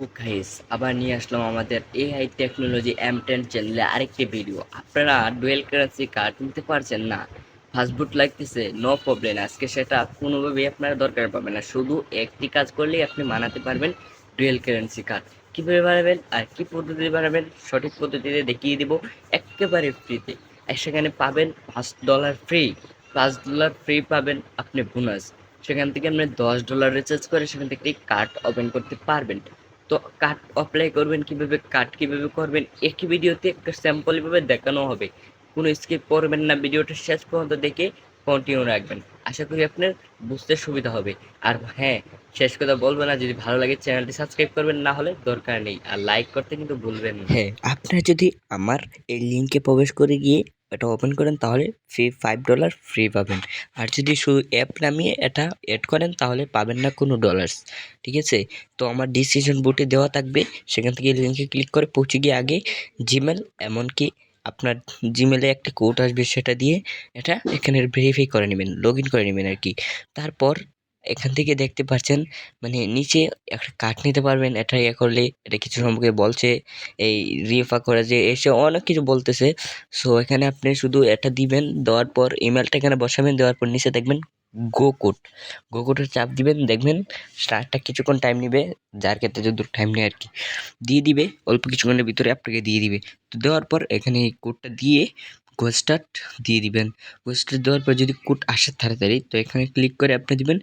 Guys আবার নিয়ে আসলাম আমাদের এআই টেকনোলজি এম টেন চ্যানেলে আরেকটি ভিডিও আপনারা ডুয়েল কারেন্সি কার্ড নিতে পারছেন না। ফাস্টফুড লাগতেছে নো প্রবলেম আজকে সেটা কোনোভাবেই আপনারা দরকার পাবেন না। শুধু একটি কাজ করলেই আপনি বানাতে পারবেন ডুয়েল কারেন্সি কার্ড কীভাবে বানাবেন আর কী পদ্ধতিতে বানাবেন, সঠিক পদ্ধতিতে দেখিয়ে দিব একেবারে ফ্রিতে আর সেখানে পাবেন পাঁচ ডলার ফ্রি পাঁচ ডলার ফ্রি পাবেন আপনি বোনাস সেখান থেকে আপনি দশ ডলার রিচার্জ করে সেখান থেকে কার্ড ওপেন করতে পারবেন। তো কার্ড অ্যাপ্লাই করবেন, কীভাবে কার্ড কীভাবে করবেন, একই ভিডিওতে স্যাম্পলভাবে দেখানো হবে। কোনো স্কিপ করবেন না, ভিডিওটা শেষ পর্যন্ত দেখে কন্টিনিউ রাখবেন। আশা করি আপনার বুঝতে সুবিধা হবে। আর হ্যাঁ শেষ কথা বলব না, যদি ভালো লাগে চ্যানেলটি সাবস্ক্রাইব করবেন, না হলে দরকার নেই। আর লাইক করতে কিন্তু ভুলবেন না। হ্যাঁ আপনারা যদি আমার এই লিঙ্কে প্রবেশ করে গিয়ে এটা ওপেন করেন, তাহলে ফ্রি ফাইভ ডলার ফ্রি পাবেন। আর যদি শুধু অ্যাপ নামিয়ে এটা অ্যাড করেন, তাহলে পাবেন না কোনো ডলার্স ঠিক আছে? তো আমার ডিসিশন বুটে দেওয়া থাকবে, সেখান থেকে লিঙ্কে ক্লিক করে পৌঁছে গিয়ে আগে জিমেল এমনকি আপনার জিমেলে একটা কোড আসবে সেটা দিয়ে এটা এখানে ভেরিফাই করে নেবেন লগ ইন করে নেবেন আর কি। তারপর এখান থেকে দেখতে পাচ্ছেন মানে নিচে একটা কাঠ নিতে পারবেন, এটা ইয়ে করলে, এটা কিছু সম্পর্কে বলছে, এই রিফা করে যে এসে অনেক কিছু বলতেছে। সো এখানে আপনি শুধু এটা দিবেন, দেওয়ার পর ইমেলটা এখানে বসাবেন, দেওয়ার পর নিচে দেখবেন গো কোড গো চাপ দিবেন, দেখবেন স্টার্টটা কিছুক্ষণ টাইম নেবে, যার ক্ষেত্রে যদি টাইম নেয় আর কি দিয়ে দিবে, অল্প কিছুক্ষণের ভিতরে আপনাকে দিয়ে দিবে। তো দেওয়ার পর এখানে এই কোডটা দিয়ে গো স্টার্ট দিয়ে দিবেন। গো স্টার্ট দেওয়ার পর যদি কোড আসে তাড়াতাড়ি, তো এখানে ক্লিক করে আপনি দিবেন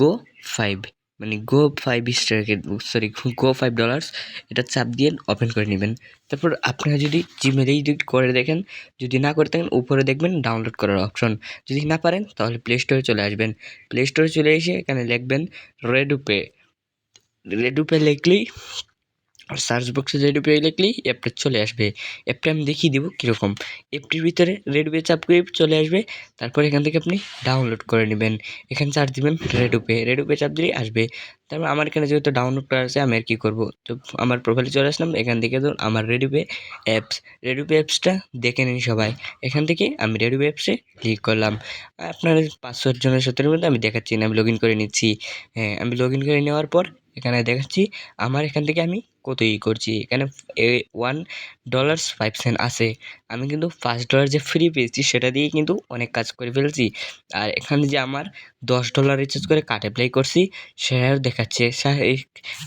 গো ফাইভ মানে গো ফাইভ স্টারকে সরি গো ফাইভ ডলার্স এটা চাপ দিয়ে ওপেন করে নেবেন। তারপর আপনারা যদি জিমেলেই যদি করে দেখেন, যদি না করে থাকেন, উপরে দেখবেন ডাউনলোড করার অপশন যদি না পারেন, তাহলে প্লে স্টোরে চলে আসবেন। প্লে স্টোরে চলে এসে এখানে লিখবেন রেডুপে রেডুপে লিখলেই সার্চ বক্সে রেডুপে লিখলেই অ্যাপটা চলে আসবে। অ্যাপটা আমি দেখিয়ে দেবো কীরকম। অ্যাপটির ভিতরে রেডুপে চাপ করে চলে আসবে। তারপর এখান থেকে আপনি ডাউনলোড করে নেবেন। এখানে চার্জ দিবেন রেডুপে রেডুপে চাপ দিলেই আসবে। তারপর আমার এখানে যেহেতু ডাউনলোড করা আছে, আমি আর কী করব? তো আমার প্রোফাইলে চলে আসলাম। এখান থেকে ধরুন আমার রেডুপে অ্যাপস রেডুপে অ্যাপসটা দেখে নিন সবাই। এখান থেকে আমি রেডুপে অ্যাপসে ক্লিক করলাম। আপনার পাঁচশো জনের সত্তরের মধ্যে আমি দেখাচ্ছি না, আমি লগ ইন করে নিচ্ছি। হ্যাঁ আমি লগ ইন করে নেওয়ার পর এখানে দেখাচ্ছি, আমার এখান থেকে আমি কত ই করছি? এখানে ওয়ান ডলার্স ফাইভ সেন্ট আছে। আমি কিন্তু ফার্স্ট ডলার যে ফ্রি পেয়েছি, সেটা দিয়ে কিন্তু অনেক কাজ করে ফেলছি। আর এখানে যে আমার দশ ডলার রিচার্জ করে কার্ড অ্যাপ্লাই করছি, সেটাও দেখাচ্ছে।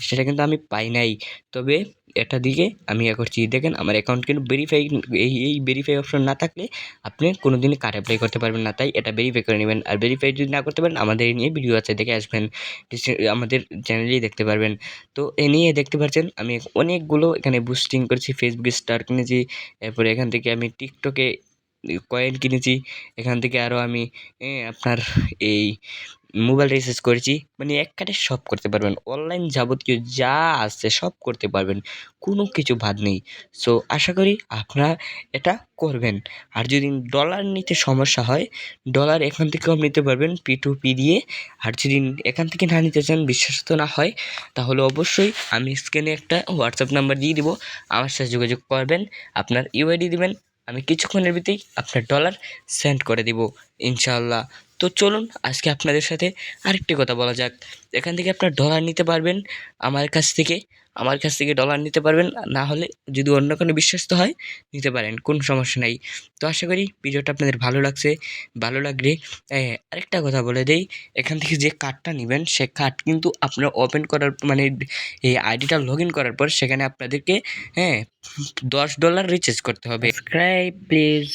সেটা কিন্তু আমি পাই নাই। তবে এটা দিকে আমি ইয়ে করছি। দেখেন, আমার অ্যাকাউন্ট কিন্তু ভেরিফাই এই এই ভেরিফাই অপশন না থাকলে আপনি কোনো দিনই কার্ড অ্যাপ্লাই করতে পারবেন না। তাই এটা ভেরিফাই করে নেবেন। আর ভেরিফাই যদি না করতে পারেন, আমাদের নিয়ে ভিডিও আছে, দেখে আসবেন। আমাদের চ্যানেলেই দেখতে পারবেন। তো এ নিয়ে দেখতে পারছেন আমি অনেকগুলো এখানে বুস্টিং করেছি ফেসবুকে স্টার কিনেছি এরপরে এখান থেকে আমি টিকটকে কয়েন কিনেছি। এখান থেকে আরও আমি আপনার এই মোবাইল রিচার্জ করেছি। মানে এক কাটে সব করতে পারবেন। অনলাইন যাবতীয় যা আছে সব করতে পারবেন। কোনো কিছু বাদ নেই। সো আশা করি আপনারা এটা করবেন। আর যদি ডলার নিতে সমস্যা হয় ডলার এখান থেকেও নিতে পারবেন পি টু পি দিয়ে। আর যদি এখান থেকে না নিতে চান বিশ্বস্ত না হয়, তাহলে অবশ্যই আমি স্ক্রিনে একটা হোয়াটসঅ্যাপ নাম্বার দিয়ে দিব। আমার সাথে যোগাযোগ করবেন, আপনার ইউআইডি দিবেন। আমি কিছুক্ষণের ভিতরেই আপনার ডলার সেন্ড করে দিব ইনশাল্লাহ তো চলুন, আজকে আপনাদের সাথে আরেকটি কথা বলা যাক। এখান থেকে আপনার ডলার নিতে পারবেন আমার কাছ থেকে। আমার কাছ থেকে ডলার নিতে পারবেন, না হলে যদি অন্য কোনো বিশ্বস্ত হয়, নিতে পারেন, কোনো সমস্যা নেই। তো আশা করি ভিডিওটা আপনাদের ভালো লাগছে, ভালো লাগলে আরেকটা কথা বলে দেই, এখান থেকে যে কার্ডটা নেবেন, সে কার্ড কিন্তু আপনার ওপেন করার মানে এই আইডিটা লগ ইন করার পর সেখানে আপনাদেরকে হ্যাঁ দশ ডলার রিচার্জ করতে হবে। Subscribe please